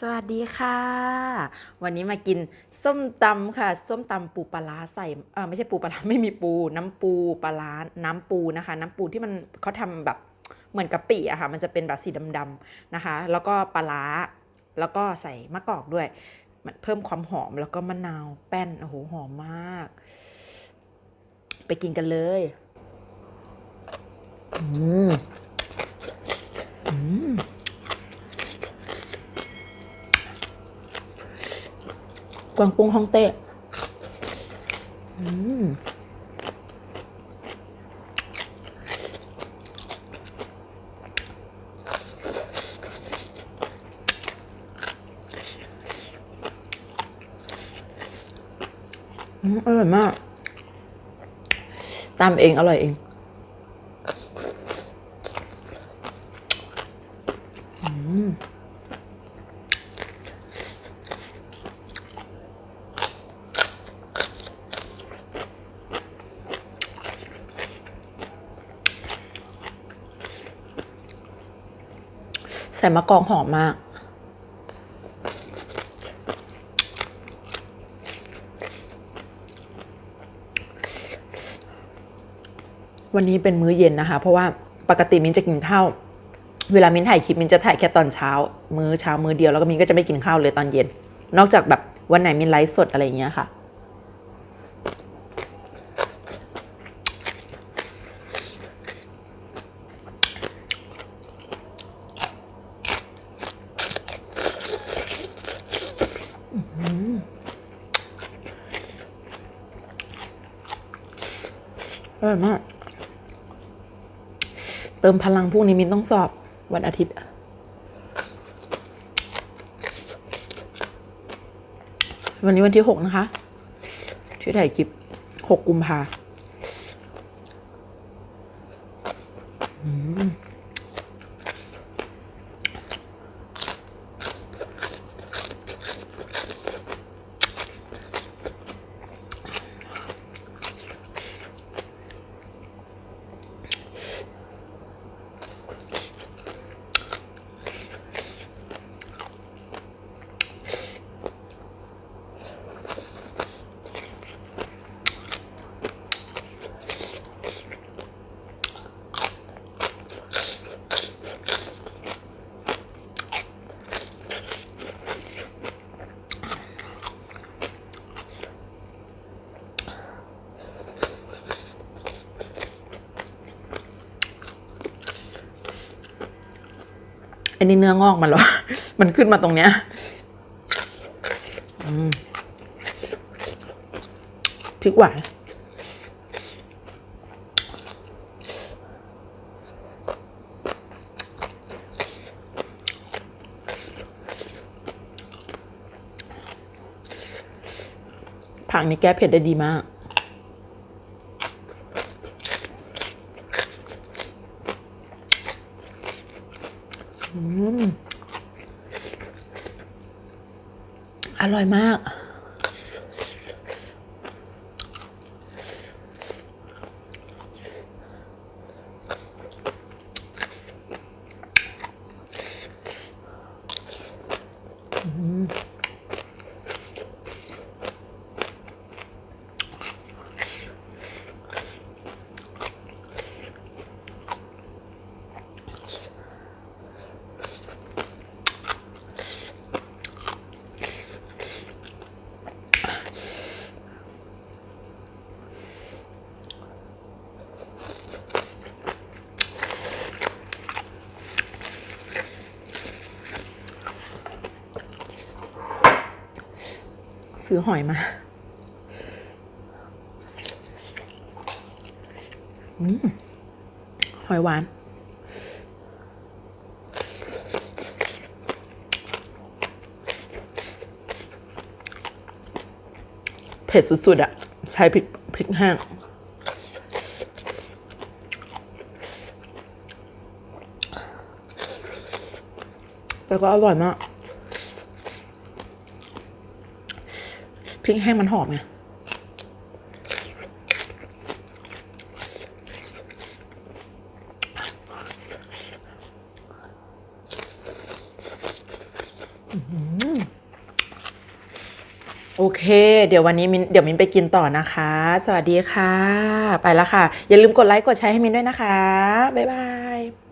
สวัสดีค่ะ วันนี้มากินส้มตำค่ะ ส้มตำปูปลาร้าใส่เออไม่ใช่ปูปลาร้าไม่มีปู น้ำปูปลาร้าน้ำปูนะคะ น้ำปูที่มันเขาทำแบบเหมือนกะปิอะค่ะ มันจะเป็นแบบสีดำๆนะคะ แล้วก็ปลาร้าแล้วก็ใส่มะกอกด้วยมันเพิ่มความหอมแล้วก็มะนาวแป้นโอ้โหหอมมาก ไปกินกันเลยอืมอืม กวางตุ้งฮ่องเต้อืมอืมอร่อยมาก ตามเอง อร่อยเองอืม ใส่มะกอกหอมมาก วันนี้เป็นมื้อเย็นนะคะ เพราะว่าปกติมินจะกินข้าว เวลามินถ่ายคลิปมินจะถ่ายแค่ตอนเช้า มื้อเช้ามื้อเดียวแล้วก็มินก็จะไม่กินข้าวเลยตอนเย็น นอกจากแบบวันไหนมินไลฟ์สดอะไรอย่างเงี้ยค่ะ อร่อยมาก เติมพลังพรุ่งนี้มินต้องสอบวันอาทิตย์ วันนี้วันที่หกนะคะ ช่วยถ่ายคลิปหกกุมภาอืม อันนี้เนื้องอกมันหรอ มันขึ้นมาตรงเนี้ยพริกหวานผักนี่แก้เผ็ดได้ดีมาก อร่อยมาก ซื้อหอยมาอืมหอยหวาน เผ็ดสุดๆอะใช้พริกพริกแห้งแต่ก็อร่อยมาก พริกแห้งมันหอมไงโอเค เดี๋ยววันนี้มินเดี๋ยวมินไปกินต่อนะคะ สวัสดีค่ะ ไปแล้วค่ะ อย่าลืมกดไลค์กดแชร์ให้มินด้วยนะคะ บ๊ายบาย